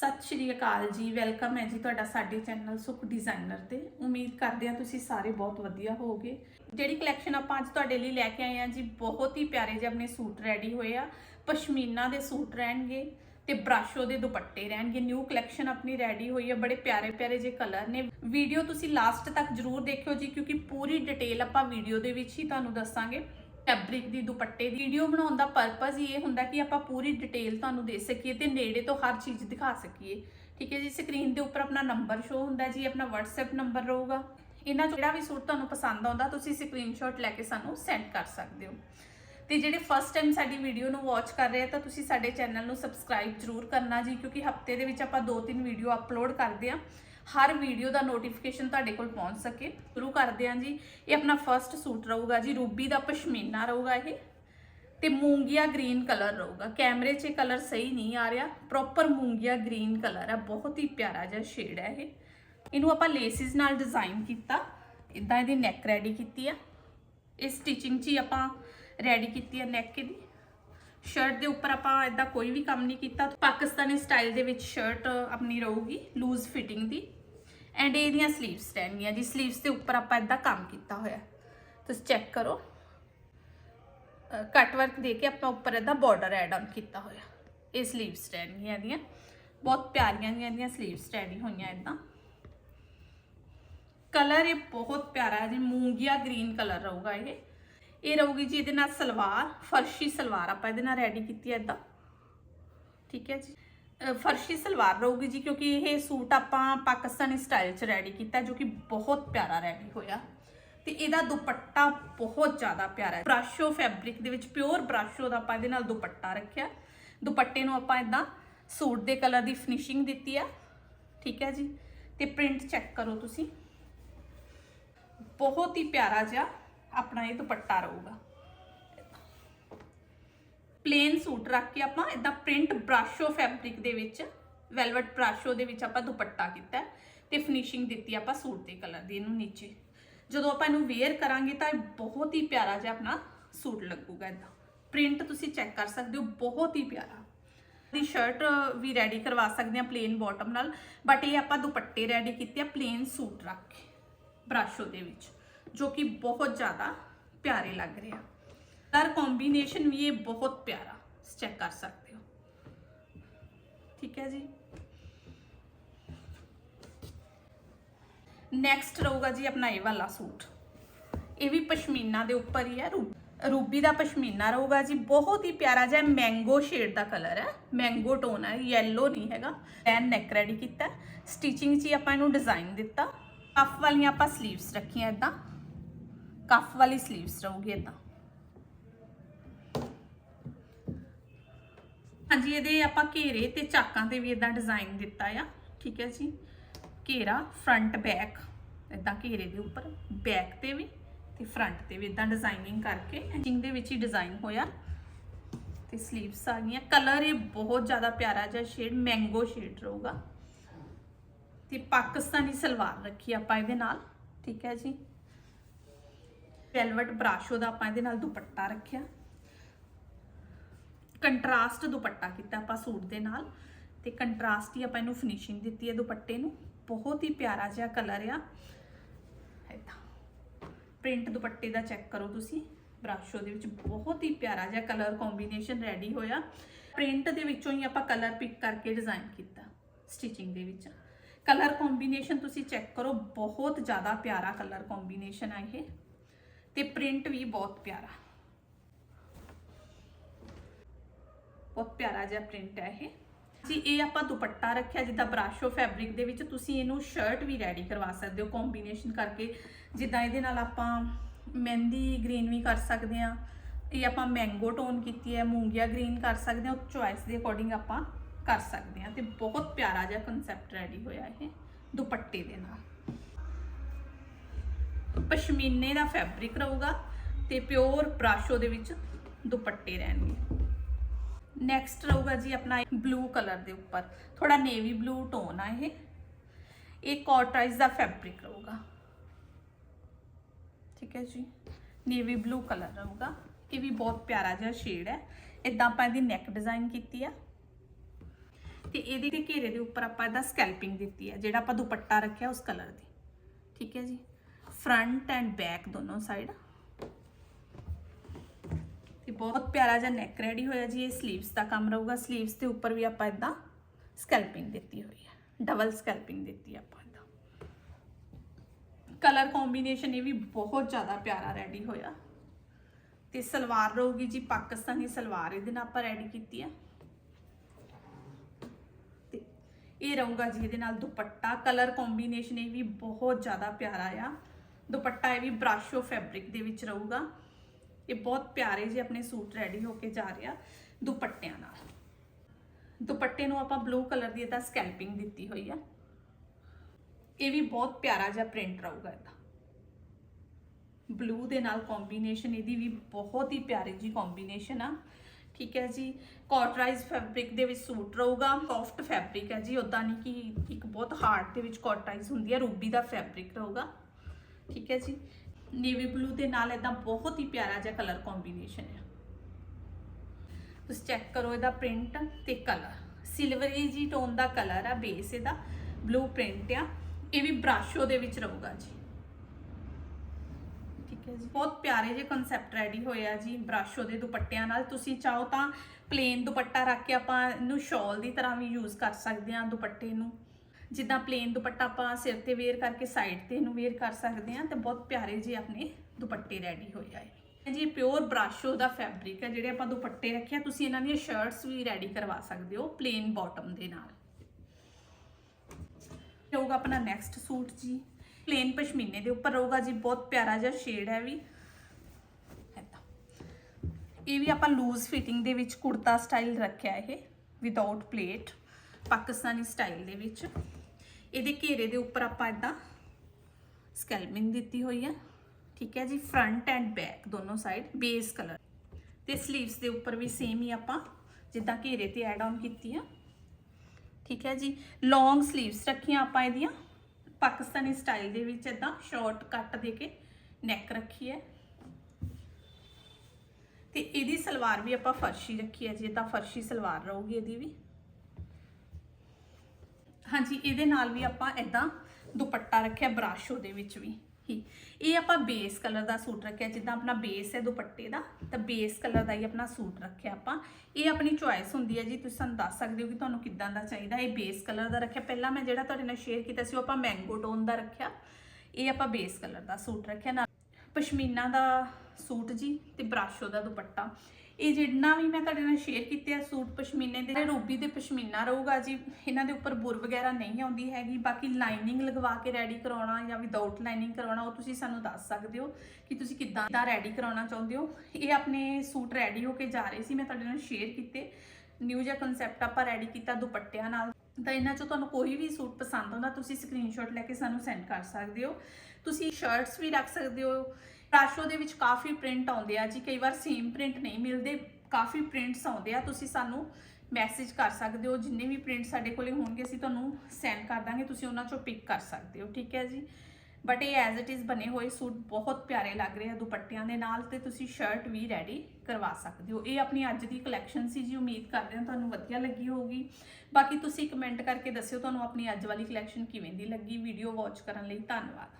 ਸਤਿ ਸ਼੍ਰੀ ਅਕਾਲ ਜੀ, ਵੈਲਕਮ ਹੈ ਜੀ ਤੁਹਾਡਾ ਸਾਡੇ ਚੈਨਲ ਸੁਖ ਡਿਜ਼ਾਈਨਰ ਤੇ। ਉਮੀਦ ਕਰਦੇ ਹਾਂ ਤੁਸੀਂ ਸਾਰੇ ਬਹੁਤ ਵਧੀਆ ਹੋਵੋਗੇ। ਜਿਹੜੀ ਕਲੈਕਸ਼ਨ ਆਪਾਂ ਅੱਜ ਤੁਹਾਡੇ ਲਈ ਲੈ ਕੇ ਆਏ ਹਾਂ ਜੀ, ਬਹੁਤ ਹੀ ਪਿਆਰੇ ਜਿਹੇ ਆਪਣੇ ਸੂਟ ਰੈਡੀ ਹੋਏ ਆ। ਪਸ਼ਮੀਨਾ ਦੇ ਸੂਟ ਰਹਿਣਗੇ ਤੇ ਬ੍ਰਾਸ਼ੋ ਦੇ ਦੁਪੱਟੇ ਰਹਿਣਗੇ। ਨਿਊ ਕਲੈਕਸ਼ਨ ਆਪਣੀ ਰੈਡੀ ਹੋਈ ਹੈ ਬੜੇ ਪਿਆਰੇ ਪਿਆਰੇ ਜੇ ਕਲਰ ਨੇ। ਵੀਡੀਓ ਤੁਸੀਂ ਲਾਸਟ ਤੱਕ ਜਰੂਰ ਦੇਖਿਓ ਜੀ, ਕਿਉਂਕਿ ਪੂਰੀ ਡਿਟੇਲ ਆਪਾਂ ਵੀਡੀਓ ਦੇ ਵਿੱਚ ਹੀ ਤੁਹਾਨੂੰ ਦੱਸਾਂਗੇ। ਫੈਬਰਿਕ ਦੀ ਦੁਪੱਟੇ ਦੀ ਵੀਡੀਓ ਬਣਾਉਣ ਦਾ ਪਰਪਸ ਹੀ ਇਹ ਹੁੰਦਾ ਕਿ ਆਪਾਂ ਪੂਰੀ ਡਿਟੇਲ ਤੁਹਾਨੂੰ ਦੇ ਸਕੀਏ ਤੇ ਨੇੜੇ ਤੋਂ ਹਰ ਚੀਜ਼ ਦਿਖਾ ਸਕੀਏ। ਠੀਕ ਹੈ ਜੀ ਸਕਰੀਨ ਦੇ ਉੱਪਰ ਆਪਣਾ ਨੰਬਰ ਸ਼ੋ ਹੁੰਦਾ ਜੀ, ਆਪਣਾ WhatsApp ਨੰਬਰ ਰਹੂਗਾ। ਇਹਨਾਂ ਜਿਹੜਾ ਵੀ ਸੂਟ ਤੁਹਾਨੂੰ ਪਸੰਦ ਆਉਂਦਾ, ਤੁਸੀਂ ਸਕਰੀਨਸ਼ਾਟ ਲੈ ਕੇ ਸਾਨੂੰ ਸੈਂਡ ਕਰ ਸਕਦੇ ਹੋ। ਤੇ ਜਿਹੜੇ ਫਸਟ ਟਾਈਮ ਸਾਡੀ ਵੀਡੀਓ ਨੂੰ ਵਾਚ ਕਰ ਰਹੇ ਆ, ਤਾਂ ਤੁਸੀਂ ਸਾਡੇ ਚੈਨਲ ਨੂੰ ਸਬਸਕ੍ਰਾਈਬ ਜ਼ਰੂਰ ਕਰਨਾ ਜੀ, ਕਿਉਂਕਿ ਹਫ਼ਤੇ ਦੇ ਵਿੱਚ ਆਪਾਂ ਦੋ ਤਿੰਨ ਵੀਡੀਓ ਅਪਲੋਡ ਕਰਦੇ ਆ। ਹਰ ਵੀਡੀਓ ਦਾ ਨੋਟੀਫਿਕੇਸ਼ਨ ਤੁਹਾਡੇ ਕੋਲ ਪਹੁੰਚ ਸਕੇ। ਸ਼ੁਰੂ ਕਰਦੇ ਹਾਂ ਜੀ। ਇਹ ਆਪਣਾ ਫਰਸਟ ਸੂਟ ਰਹੂਗਾ ਜੀ। ਰੂਬੀ ਦਾ ਪਸ਼ਮੀਨਾ ਰਹੂਗਾ ਇਹ। ਤੇ ਮੂੰਗੀਆ ਗ੍ਰੀਨ ਕਲਰ ਰਹੂਗਾ। ਕੈਮਰੇ 'ਚ ਕਲਰ ਸਹੀ ਨਹੀਂ ਆ ਰਿਹਾ। ਪ੍ਰੋਪਰ ਮੂੰਗੀਆ ਗ੍ਰੀਨ ਕਲਰ ਹੈ ਬਹੁਤ ਹੀ ਪਿਆਰਾ ਜਿਹਾ ਸ਼ੇਡ ਹੈ ਇਹ। ਇਹਨੂੰ ਆਪਾਂ ਲੇਸਿਸ ਨਾਲ ਡਿਜ਼ਾਈਨ ਕੀਤਾ। ਇਦਾਂ ਇਹਦੀ ਨੈਕ ਰੈਡੀ ਕੀਤੀ ਆ। ਇਹ ਸਟਿਚਿੰਗ 'ਚ ਹੀ ਆਪਾਂ ਰੈਡੀ ਕੀਤੀ ਆ ਨੈਕ ਦੀ ਸ਼ਰਟ ਦੇ ਉੱਪਰ ਆਪਾਂ ਇਦਾਂ ਕੋਈ ਵੀ ਕੰਮ ਨਹੀਂ ਕੀਤਾ। ਪਾਕਿਸਤਾਨੀ ਸਟਾਈਲ ਦੇ ਵਿੱਚ ਸ਼ਰਟ ਆਪਣੀ ਰਹੂਗੀ। ਲੂਜ਼ ਫਿਟਿੰਗ ਦੀ। ਐਂਡ ਇਹਦੀਆਂ ਸਲੀਵਸ ਰਹਿਣਗੀਆਂ ਜੀ ਸਲੀਵਸ ਦੇ ਉੱਪਰ ਆਪਾਂ ਇਦਾਂ ਕੰਮ ਕੀਤਾ ਹੋਇਆ ਤੁਸੀਂ ਚੈੱਕ ਕਰੋ। ਕੱਟ ਵਰਕ ਦੇ ਕੇ ਆਪਾਂ ਉੱਪਰ ਇਹਦਾ ਬਾਰਡਰ ਐਡ ਆਨ ਕੀਤਾ ਹੋਇਆ। ਇਹ ਸਲੀਵਸ ਰਹਿਣਗੀਆਂ ਇਹਦੀਆਂ। ਬਹੁਤ ਪਿਆਰੀਆਂ ਜਿਹੀਆਂ ਇਹਦੀਆਂ ਸਲੀਵਸ ਰੈਡੀ ਹੋਈਆਂ ਇਦਾਂ ਕਲਰ ਇਹ ਬਹੁਤ ਪਿਆਰਾ ਹੈ ਜੀ, ਮੂੰਗੀਆ ਗ੍ਰੀਨ ਕਲਰ ਰਹੂਗਾ ਇਹ। ਇਹ ਰਹੂਗੀ ਜੀ ਇਹਦੇ ਨਾਲ ਸਲਵਾਰ, ਫਰਸ਼ੀ ਸਲਵਾਰ ਆਪਾਂ ਇਹਦੇ ਨਾਲ ਰੈਡੀ ਕੀਤੀ ਹੈ ਇਦਾਂ ਠੀਕ ਹੈ ਜੀ। ਫਰਸ਼ੀ ਸਲਵਾਰ ਰਹੂਗੀ ਜੀ, ਕਿਉਂਕਿ ਇਹ ਸੂਟ ਆਪਾਂ ਪਾਕਿਸਤਾਨੀ ਸਟਾਈਲ 'ਚ ਰੈਡੀ ਕੀਤਾ, ਜੋ ਕਿ ਬਹੁਤ ਪਿਆਰਾ ਰੈਡੀ ਹੋਇਆ। ਤੇ ਇਹਦਾ ਦੁਪੱਟਾ ਬਹੁਤ ਜ਼ਿਆਦਾ ਪਿਆਰਾ ਹੈ। ਬ੍ਰਾਸ਼ੋ ਫੈਬਰਿਕ ਦੇ ਵਿੱਚ ਪਿਓਰ ਬ੍ਰਾਸ਼ੋ ਦਾ ਆਪਾਂ ਇਹਦੇ ਨਾਲ ਦੁਪੱਟਾ ਰੱਖਿਆ। ਦੁਪੱਟੇ ਨੂੰ ਆਪਾਂ ਇਦਾਂ ਸੂਟ ਦੇ ਕਲਰ ਦੀ ਫਿਨਿਸ਼ਿੰਗ ਦਿੱਤੀ ਆ। ਠੀਕ ਹੈ ਜੀ? ਤੇ ਪ੍ਰਿੰਟ ਚੈੱਕ ਕਰੋ ਤੁਸੀਂ। ਬਹੁਤ ਹੀ ਪਿਆਰਾ ਜਿਹਾ ਆਪਣਾ ਇਹ ਦੁਪੱਟਾ ਰਹੂਗਾ। ਪਲੇਨ ਸੂਟ ਰੱਖ ਕੇ ਆਪਾਂ ਇਦਾਂ ਪ੍ਰਿੰਟ ਬ੍ਰਾਸ਼ੋ ਫੈਬਰਿਕ ਦੇ ਵਿੱਚ ਵੈਲਵਟ ਬ੍ਰਾਸ਼ੋ ਦੇ ਵਿੱਚ ਆਪਾਂ ਦੁਪੱਟਾ ਕੀਤਾ ਹੈ ਤੇ ਫਿਨਿਸ਼ਿੰਗ ਦਿੱਤੀ ਆਪਾਂ ਸੂਟ ਦੇ ਕਲਰ ਦੀ ਇਹਨੂੰ ਨੀਚੇ। ਜਦੋਂ ਆਪਾਂ ਇਹਨੂੰ ਵੇਅਰ ਕਰਾਂਗੇ ਤਾਂ ਇਹ ਬਹੁਤ ਹੀ ਪਿਆਰਾ ਜਿਹਾ ਆਪਣਾ ਸੂਟ ਲੱਗੂਗਾ ਇਦਾਂ ਪ੍ਰਿੰਟ ਤੁਸੀਂ ਚੈੱਕ ਕਰ ਸਕਦੇ ਹੋ, ਬਹੁਤ ਹੀ ਪਿਆਰਾ। ਦੀ ਸ਼ਰਟ ਵੀ ਰੈਡੀ ਕਰਵਾ ਸਕਦੇ ਆ ਪਲੇਨ ਬਾਟਮ ਨਾਲ ਬਟ ਇਹ ਆਪਾਂ ਦੁਪੱਟੇ ਰੈਡੀ ਕੀਤੇ ਆ ਪਲੇਨ ਸੂਟ ਰੱਖ ਕੇ ਬ੍ਰਾਸ਼ੋ ਦੇ ਵਿੱਚ, ਜੋ ਕਿ ਬਹੁਤ ਜ਼ਿਆਦਾ ਪਿਆਰੇ ਲੱਗ ਰਹੇ ਆ। ਕਲਰ ਕੰਬੀਨੇਸ਼ਨ ਵੀ ਇਹ ਬਹੁਤ ਪਿਆਰਾ। ਚੈੱਕ ਕਰ ਸਕਦੇ ਹੋ। ਠੀਕ ਹੈ ਜੀ। ਨੈਕਸਟ ਰਹੂਗਾ ਜੀ ਆਪਣਾ ਇਹ ਵਾਲਾ ਸੂਟ। ਇਹ ਵੀ ਪਸ਼ਮੀਨਾ ਦੇ ਉੱਪਰ ਹੀ ਹੈ। ਰੂ- ਰੂਬੀ ਦਾ ਪਸ਼ਮੀਨਾ ਰਹੂਗਾ ਜੀ। ਬਹੁਤ ਹੀ ਪਿਆਰਾ ਜਿਹਾ ਮੈਂਗੋ ਸ਼ੇਡ ਦਾ ਕਲਰ ਹੈ। ਮੈਂਗੋ ਟੋਨ ਹੈ। ਯੈਲੋ ਨਹੀਂ ਹੈਗਾ। ਐਨ ਨੈਕ ਰੈਡੀ ਕੀਤਾ ਸਟਿਚਿੰਗ 'ਚ ਹੀ ਆਪਾਂ ਇਹਨੂੰ ਡਿਜ਼ਾਈਨ ਦਿੱਤਾ। ਕਫ ਵਾਲੀਆਂ ਆਪਾਂ ਸਲੀਵਸ ਰੱਖੀਆਂ ਇਦਾਂ ਕਫ ਵਾਲੀ ਸਲੀਵਸ ਰਹੂਗੀ ਇਦਾਂ ਹਾਂਜੀ, ਇਹਦੇ ਆਪਾਂ ਘੇਰੇ ਤੇ ਚਾਕਾਂ ਤੇ ਵੀ ਇਦਾਂ ਡਿਜ਼ਾਈਨ ਦਿੱਤਾ ਆ, ਠੀਕ ਹੈ ਜੀ? ਘੇਰਾ ਫਰੰਟ ਬੈਕ ਇਦਾਂ ਘੇਰੇ ਦੇ ਉੱਪਰ ਬੈਕ ਤੇ ਵੀ ਤੇ ਫਰੰਟ ਤੇ ਵੀ ਇਦਾਂ ਡਿਜ਼ਾਈਨਿੰਗ ਕਰਕੇ ਐਂਡਿੰਗ ਦੇ ਵਿੱਚ ਹੀ ਡਿਜ਼ਾਈਨ ਹੋਇਆ। ਤੇ ਸਲੀਵਸ ਆ ਗਈਆਂ। ਕਲਰ ਇਹ ਬਹੁਤ ਜ਼ਿਆਦਾ ਪਿਆਰਾ ਜਿਹਾ ਸ਼ੇਡ ਮੈਂਗੋ ਸ਼ੇਡ ਰਹੂਗਾ। ਤੇ ਪਾਕਿਸਤਾਨੀ ਸਲਵਾਰ ਰੱਖੀ ਆਪਾਂ ਇਹਦੇ ਨਾਲ, ਠੀਕ ਹੈ ਜੀ? ਵੈਲਵਟ ਬ੍ਰਾਸ਼ੋ ਦਾ ਆਪਾਂ ਇਹਦੇ ਨਾਲ ਦੁਪੱਟਾ ਰੱਖਿਆ। ਕੰਟਰਾਸਟ ਦੁਪੱਟਾ ਕੀਤਾ ਆਪਾਂ ਸੂਟ ਦੇ ਨਾਲ। ਤੇ ਕੰਟਰਾਸਟ ਹੀ ਆਪਾਂ ਇਹਨੂੰ ਫਿਨਿਸ਼ਿੰਗ ਦਿੱਤੀ ਹੈ ਦੁਪੱਟੇ ਨੂੰ। ਬਹੁਤ ਹੀ ਪਿਆਰਾ ਜਿਹਾ ਕਲਰ ਆ। ਇਦਾਂ। ਪ੍ਰਿੰਟ ਦੁਪੱਟੇ ਦਾ ਚੈੱਕ ਕਰੋ ਤੁਸੀਂ। ਬ੍ਰਾਸ਼ੋ ਦੇ ਵਿੱਚ ਬਹੁਤ ਹੀ ਪਿਆਰਾ ਜਿਹਾ ਕਲਰ ਕੰਬੀਨੇਸ਼ਨ ਰੈਡੀ ਹੋਇਆ। ਪ੍ਰਿੰਟ ਦੇ ਵਿੱਚੋਂ ਹੀ ਆਪਾਂ ਕਲਰ ਪਿਕ ਕਰਕੇ ਡਿਜ਼ਾਈਨ ਕੀਤਾ ਸਟਿਚਿੰਗ ਦੇ ਵਿੱਚ। ਕਲਰ ਕੰਬੀਨੇਸ਼ਨ ਤੁਸੀਂ ਚੈੱਕ ਕਰੋ, ਬਹੁਤ ਜ਼ਿਆਦਾ ਪਿਆਰਾ ਕਲਰ ਕੰਬੀਨੇਸ਼ਨ ਆ ਇਹ। ਤੇ ਪ੍ਰਿੰਟ ਵੀ ਬਹੁਤ ਪਿਆਰਾ। ਬਹੁਤ ਪਿਆਰਾ ਜਿਹਾ ਪ੍ਰਿੰਟ ਹੈ ਇਹ। ਜੀ, ਇਹ ਆਪਾਂ ਦੁਪੱਟਾ ਰੱਖਿਆ, ਜਿੱਦਾਂ ਬਰਾਸ਼ੋ ਫੈਬਰਿਕ ਦੇ ਵਿੱਚ ਤੁਸੀਂ ਇਹਨੂੰ ਸ਼ਰਟ ਵੀ ਰੈਡੀ ਕਰਵਾ ਸਕਦੇ ਹੋ ਕੰਬੀਨੇਸ਼ਨ ਕਰਕੇ। ਜਿੱਦਾਂ ਇਹਦੇ ਨਾਲ ਆਪਾਂ ਮਹਿੰਦੀ ਗ੍ਰੀਨ ਵੀ ਕਰ ਸਕਦੇ ਆ ਇਹ ਆਪਾਂ ਮੈਂਗੋ ਟੋਨ ਕੀਤੀ ਹੈ, ਮੂੰਗੀਆ ਗ੍ਰੀਨ ਕਰ ਸਕਦੇ ਹਾਂ ਚੁਆਇਸ ਦੇ ਅਕੋਰਡਿੰਗ ਆਪਾਂ ਕਰ ਸਕਦੇ ਹਾਂ। ਤੇ ਬਹੁਤ ਪਿਆਰਾ ਜਿਹਾ ਕਨਸੈਪਟ ਰੈਡੀ ਹੋਇਆ ਇਹ, ਦੁਪੱਟੇ ਦੇ ਨਾਲ। ਪਸ਼ਮੀਨੇ ਦਾ ਫੈਬਰਿਕ ਰਹੂਗਾ ਤੇ ਪਿਓਰ ਬਰਾਸ਼ੋ ਦੇ ਵਿੱਚ ਦੁਪੱਟੇ ਰਹਿਣਗੇ। ਨੈਕਸਟ ਰਹੂਗਾ ਜੀ ਆਪਣਾ ਬਲੂ ਕਲਰ ਦੇ ਉੱਪਰ। ਥੋੜਾ ਨੇਵੀ ਬਲੂ ਟੋਨ ਆ ਇਹ। ਇਹ ਕਾਟਰਾਈਜ਼ ਦਾ ਫੈਬਰਿਕ ਰਹੂਗਾ। ਠੀਕ ਹੈ ਜੀ। ਨੇਵੀ ਬਲੂ ਕਲਰ ਰਹੂਗਾ। ਇਹ ਵੀ ਬਹੁਤ ਪਿਆਰਾ ਜਿਹਾ ਸ਼ੇਡ ਹੈ। ਇਦਾਂ ਆਪਾਂ ਇਹਦੀ ਨੈਕ ਡਿਜ਼ਾਈਨ ਕੀਤੀ ਆ। ਤੇ ਇਹਦੇ ਦੇ ਘੇਰੇ ਦੇ ਉੱਪਰ ਆਪਾਂ ਇਹਦਾ ਸਕੈਲਪਿੰਗ ਦਿੱਤੀ ਹੈ ਜਿਹੜਾ ਆਪਾਂ ਦੁਪੱਟਾ ਰੱਖਿਆ ਉਸ ਕਲਰ ਦੀ। ਠੀਕ ਹੈ ਜੀ। ਫਰੰਟ ਐਂਡ ਬੈਕ ਦੋਨੋਂ ਸਾਈਡ ਬਹੁਤ ਪਿਆਰਾ ਜਿਹਾ ਨੈਕ ਰੈਡੀ ਹੋਇਆ ਜੀ, ਇਹ 슬ੀਵਸ ਦਾ ਕੰਮ ਰਹੂਗਾ। 슬ੀਵਸ ਦੇ ਉੱਪਰ ਵੀ ਆਪਾਂ ਇਦਾਂ ਸਕੈਲਪਿੰਗ ਦਿੱਤੀ ਹੋਈ ਹੈ। ਡਬਲ ਸਕੈਲਪਿੰਗ ਦਿੱਤੀ ਆਪਾਂ ਇਦਾਂ ਕਲਰ ਕੰਬੀਨੇਸ਼ਨ ਇਹ ਵੀ ਬਹੁਤ ਜ਼ਿਆਦਾ ਪਿਆਰਾ ਰੈਡੀ ਹੋਇਆ। ਤੇ ਸਲਵਾਰ ਰਹੂਗੀ ਜੀ, ਪਾਕਿਸਤਾਨੀ ਸਲਵਾਰ, ਇਹਦੇ ਨਾਲ ਆਪਾਂ ਰੈਡੀ ਕੀਤੀ ਹੈ। ਤੇ ਇਹ ਰਹੂਗਾ ਜੀ, ਇਹਦੇ ਨਾਲ ਦੁਪੱਟਾ। ਕਲਰ ਕੰਬੀਨੇਸ਼ਨ ਇਹ ਵੀ ਬਹੁਤ ਜ਼ਿਆਦਾ ਪਿਆਰਾ ਆ। ਦੁਪੱਟਾ ਇਹ ਵੀ ਬ੍ਰਾਸ਼ੋ ਫੈਬਰਿਕ ਦੇ ਵਿੱਚ ਰਹੂਗਾ। ਇਹ ਬਹੁਤ ਪਿਆਰੇ ਜਿਹੇ ਆਪਣੇ ਸੂਟ ਰੈਡੀ ਹੋ ਕੇ ਜਾ ਰਿਹਾ ਦੁਪੱਟਿਆਂ ਨਾਲ। ਦੁਪੱਟੇ ਨੂੰ ਆਪਾਂ ਬਲੂ ਕਲਰ ਦੀ ਇਹਦਾ ਸਕੈਲਪਿੰਗ ਦਿੱਤੀ ਹੋਈ ਆ। ਇਹ ਵੀ ਬਹੁਤ ਪਿਆਰਾ ਜਿਹਾ ਪ੍ਰਿੰਟ ਰਹੂਗਾ ਇਹਦਾ। ਬਲੂ ਦੇ ਨਾਲ ਕੰਬੀਨੇਸ਼ਨ ਇਹਦੀ ਵੀ ਬਹੁਤ ਹੀ ਪਿਆਰੀ ਜੀ ਕੰਬੀਨੇਸ਼ਨ ਆ। ਠੀਕ ਹੈ ਜੀ ਕਾਟਰਾਈਜ਼ ਫੈਬਰਿਕ ਦੇ ਵਿੱਚ ਸੂਟ ਰਹੂਗਾ ਸੌਫਟ ਫੈਬਰਿਕ ਹੈ ਜੀ ਉਦਾਂ ਨਹੀਂ ਕਿ ਇੱਕ ਬਹੁਤ ਹਾਰਡ ਦੇ ਵਿੱਚ ਕਾਟਰਾਈਜ਼ ਹੁੰਦੀ ਹੈ ਰੂਬੀ ਦਾ ਫੈਬਰਿਕ ਰਹੂਗਾ। ਠੀਕ ਹੈ ਜੀ ਨੇਵੀ ਬਲੂ ਦੇ ਨਾਲ ਇਦਾਂ ਬਹੁਤ ਹੀ ਪਿਆਰਾ ਜਿਹਾ ਕਲਰ ਕੰਬੀਨੇਸ਼ਨ ਹੈ ਤੁਸੀਂ ਚੈੱਕ ਕਰੋ ਇਹਦਾ ਪ੍ਰਿੰਟ ਤੇ ਕਲਰ ਸਿਲਵਰੀ ਜੀ ਟੋਨ ਦਾ ਕਲਰ ਆ ਬੇਸ ਇਹਦਾ ਬਲੂ ਪ੍ਰਿੰਟ ਆ। ਇਹ ਵੀ ਬ੍ਰਾਸ਼ੋ ਦੇ ਵਿੱਚ ਰਹੂਗਾ ਜੀ। ਠੀਕ ਹੈ ਜੀ। ਬਹੁਤ ਪਿਆਰੇ ਜਿਹੇ ਕਨਸੈਪਟ ਰੈਡੀ ਹੋਏ ਆ ਜੀ ਬ੍ਰਾਸ਼ੋ ਦੇ ਦੁਪੱਟਿਆਂ ਨਾਲ। ਤੁਸੀਂ ਚਾਹੋ ਤਾਂ ਪਲੇਨ ਦੁਪੱਟਾ ਰੱਖ ਕੇ ਆਪਾਂ ਇਹਨੂੰ ਸ਼ਾਲ ਦੀ ਤਰ੍ਹਾਂ ਵੀ ਯੂਜ਼ ਕਰ ਸਕਦੇ ਆ ਦੁਪੱਟੇ ਨੂੰ। ਜਿੱਦਾਂ ਪਲੇਨ ਦੁਪੱਟਾ ਆਪਾਂ ਸਿਰ ਤੇ ਵੇਅਰ ਕਰਕੇ ਸਾਈਡ ਤੇ ਇਹਨੂੰ ਵੇਅਰ ਕਰ ਸਕਦੇ ਆ ਤੇ ਬਹੁਤ ਪਿਆਰੇ ਜਿਹੇ ਆਪਣੇ ਦੁਪੱਟੇ ਰੈਡੀ ਹੋਏ ਆ ਇਹ। ਜੀ ਪਿਓਰ ਬ੍ਰਾਸ਼ੋ ਦਾ ਫੈਬਰਿਕ ਹੈ, ਜਿਹੜੇ ਆਪਾਂ ਦੁਪੱਟੇ ਰੱਖਿਆ ਤੁਸੀਂ ਇਹਨਾਂ ਦੀਆਂ ਸ਼ਰਟਸ ਵੀ ਰੈਡੀ ਕਰਵਾ ਸਕਦੇ ਹੋ ਪਲੇਨ ਬਾਟਮ ਦੇ ਨਾਲ। ਰਹੂਗਾ ਆਪਣਾ ਨੈਕਸਟ ਸੂਟ ਜੀ ਪਲੇਨ ਪਸ਼ਮੀਨੇ ਦੇ ਉੱਪਰ ਰਹੂਗਾ ਜੀ, ਬਹੁਤ ਪਿਆਰਾ ਜਿਹਾ ਸ਼ੇਡ ਹੈ ਵੀ। ਏਦਾਂ ਇਹ ਵੀ ਆਪਾਂ ਲੂਜ਼ ਫਿਟਿੰਗ ਦੇ ਵਿੱਚ ਕੁੜਤਾ ਸਟਾਈਲ ਰੱਖਿਆ ਇਹ ਵਿਦਆਊਟ ਪਲੇਟ ਪਾਕਿਸਤਾਨੀ ਸਟਾਈਲ ਦੇ ਵਿੱਚ। ਇਹਦੇ ਘੇਰੇ ਦੇ ਉੱਪਰ ਆਪਾਂ ਇਦਾਂ ਸਕੈਲਪਿੰਗ ਦਿੱਤੀ ਹੋਈ ਹੈ ਠੀਕ ਹੈ ਜੀ ਫਰੰਟ ਐਂਡ ਬੈਕ ਦੋਨੋਂ ਸਾਈਡ ਬੇਸ ਕਲਰ ਤੇ 슬ੀਵਸ ਦੇ ਉੱਪਰ ਵੀ ਸੇਮ ਹੀ ਆਪਾਂ ਜਿੱਦਾਂ ਘੇਰੇ ਤੇ ਐਡ ਆਨ ਕੀਤੀ ਆ। ਠੀਕ ਹੈ ਜੀ ਲੌਂਗ 슬ੀਵਸ ਰੱਖੀਆਂ ਆਪਾਂ ਇਹਦੀਆਂ। ਪਾਕਿਸਤਾਨੀ ਸਟਾਈਲ ਦੇ ਵਿੱਚ ਇਦਾਂ ਸ਼ਾਰਟ ਕੱਟ ਦੇ ਕੇ ਨੈਕ ਰੱਖੀ ਹੈ। ਤੇ ਇਹਦੀ ਸਲਵਾਰ ਵੀ ਆਪਾਂ ਫਰਸ਼ੀ ਰੱਖੀ ਹੈ ਜੀ ਤਾਂ ਫਰਸ਼ੀ ਸਲਵਾਰ ਰਹੂਗੀ ਇਹਦੀ ਵੀ। ਹਾਂਜੀ, ਇਹਦੇ ਨਾਲ ਵੀ ਆਪਾਂ ਇਦਾਂ ਦੁਪੱਟਾ ਰੱਖਿਆ ਬਰਾਸ਼ੋ ਦੇ ਵਿੱਚ ਵੀ। ਹੀ। ਇਹ ਆਪਾਂ ਬੇਸ ਕਲਰ ਦਾ ਸੂਟ ਰੱਖਿਆ, ਜਿੱਦਾਂ ਆਪਣਾ ਬੇਸ ਹੈ ਦੁਪੱਟੇ ਦਾ, ਤਾਂ ਬੇਸ ਕਲਰ ਦਾ ਹੀ ਆਪਣਾ ਸੂਟ ਰੱਖਿਆ ਆਪਾਂ। ਇਹ ਆਪਣੀ ਚੁਆਇਸ ਹੁੰਦੀ ਹੈ ਜੀ, ਤੁਸੀਂ ਸਾਨੂੰ ਦੱਸ ਸਕਦੇ ਹੋ ਕਿ ਤੁਹਾਨੂੰ ਕਿੱਦਾਂ ਦਾ ਚਾਹੀਦਾ। ਇਹ ਬੇਸ ਕਲਰ ਦਾ ਰੱਖਿਆ। ਪਹਿਲਾਂ ਮੈਂ ਜਿਹੜਾ ਤੁਹਾਡੇ ਨਾਲ ਸ਼ੇਅਰ ਕੀਤਾ ਸੀ, ਉਹ ਆਪਾਂ ਮੈਂਗੋ ਟੋਨ ਦਾ ਰੱਖਿਆ। ਇਹ ਆਪਾਂ ਬੇਸ ਕਲਰ ਦਾ ਸੂਟ ਰੱਖਿਆ। ਨਾਲ ਪਸ਼ਮੀਨਾ ਦਾ ਸੂਟ ਜੀ, ਤੇ ਬਰਾਸ਼ੋ ਦਾ ਦੁਪੱਟਾ। ਇਹ ਜਿੰਨਾ ਵੀ ਮੈਂ ਤੁਹਾਡੇ ਨਾਲ ਸ਼ੇਅਰ ਕੀਤੇ ਆ ਸੂਟ ਪਸ਼ਮੀਨੇ ਦੇ, ਰੂਬੀ ਦੇ ਪਸ਼ਮੀਨਾ ਰਹੂਗਾ ਜੀ, ਇਹਨਾਂ ਦੇ ਉੱਪਰ ਬੁਰ ਵਗੈਰਾ ਨਹੀਂ ਆਉਂਦੀ ਹੈਗੀ, ਬਾਕੀ ਲਾਈਨਿੰਗ ਲਗਵਾ ਕੇ ਰੈਡੀ ਕਰਾਉਣਾ ਜਾਂ ਵਿਦਆਊਟ ਲਾਈਨਿੰਗ ਕਰਾਉਣਾ, ਉਹ ਤੁਸੀਂ ਸਾਨੂੰ ਦੱਸ ਸਕਦੇ ਹੋ ਕਿ ਤੁਸੀਂ ਕਿੱਦਾਂ ਦਾ ਰੈਡੀ ਕਰਾਉਣਾ ਚਾਹੁੰਦੇ ਹੋ। ਇਹ ਆਪਣੇ ਸੂਟ ਰੈਡੀ ਹੋ ਕੇ ਜਾ ਰਹੇ ਸੀ, ਮੈਂ ਤੁਹਾਡੇ ਨਾਲ ਸ਼ੇਅਰ ਕੀਤੇ। ਨਿਊ ਜਿਹਾ ਕਨਸੈਪਟ ਆਪਾਂ ਰੈਡੀ ਕੀਤਾ ਦੁਪੱਟਿਆਂ ਨਾਲ। ਤਾਂ ਇਹਨਾਂ ਚੋਂ ਤੁਹਾਨੂੰ ਕੋਈ ਵੀ ਸੂਟ ਪਸੰਦ ਆਉਂਦਾ, ਤੁਸੀਂ ਸਕਰੀਨਸ਼ਾਟ ਲੈ ਕੇ ਸਾਨੂੰ ਸੈਂਡ ਕਰ ਸਕਦੇ ਹੋ। ਤੁਸੀਂ ਸ਼ਰਟਸ ਵੀ ਰੱਖ ਸਕਦੇ ਹੋ। ਰਾਸ਼ੋ ਦੇ ਵਿੱਚ ਕਾਫੀ ਪ੍ਰਿੰਟ ਆਉਂਦੇ ਆ ਜੀ, ਕਈ ਵਾਰ ਸੇਮ ਪ੍ਰਿੰਟ ਨਹੀਂ ਮਿਲਦੇ, ਕਾਫੀ ਪ੍ਰਿੰਟਸ ਆਉਂਦੇ ਆ, ਤੁਸੀਂ ਸਾਨੂੰ ਮੈਸੇਜ ਕਰ ਸਕਦੇ ਹੋ, ਜਿੰਨੇ ਵੀ ਪ੍ਰਿੰਟ ਸਾਡੇ ਕੋਲੇ ਹੋਣਗੇ, ਅਸੀਂ ਤੁਹਾਨੂੰ ਸੈਂਡ ਕਰ ਦਾਂਗੇ, ਤੁਸੀਂ ਉਹਨਾਂ ਚੋਂ ਪਿਕ ਕਰ ਸਕਦੇ ਹੋ, ਠੀਕ ਹੈ ਜੀ? ਬਟ ਇਹ ਐਜ਼ ਇਟ ਇਜ਼ ਬਣੇ ਹੋਏ ਸੂਟ ਬਹੁਤ ਪਿਆਰੇ ਲੱਗ ਰਹੇ ਆ ਦੁਪੱਟਿਆਂ ਦੇ ਨਾਲ ਤੇ ਤੁਸੀਂ ਸ਼ਰਟ ਵੀ ਰੈਡੀ ਕਰਵਾ ਸਕਦੇ ਹੋ। ਇਹ ਆਪਣੀ ਅੱਜ ਦੀ ਕਲੈਕਸ਼ਨ ਸੀ ਜੀ, ਉਮੀਦ ਕਰਦੇ ਹਾਂ ਤੁਹਾਨੂੰ ਵਧੀਆ ਲੱਗੀ ਹੋਊਗੀ। ਬਾਕੀ ਤੁਸੀਂ ਕਮੈਂਟ ਕਰਕੇ ਦੱਸਿਓ ਤੁਹਾਨੂੰ ਆਪਣੀ ਅੱਜ ਵਾਲੀ ਕਲੈਕਸ਼ਨ ਕਿਵੇਂ ਦੀ ਲੱਗੀ ਵੀਡੀਓ ਵਾਚ ਕਰਨ ਲਈ ਧੰਨਵਾਦ।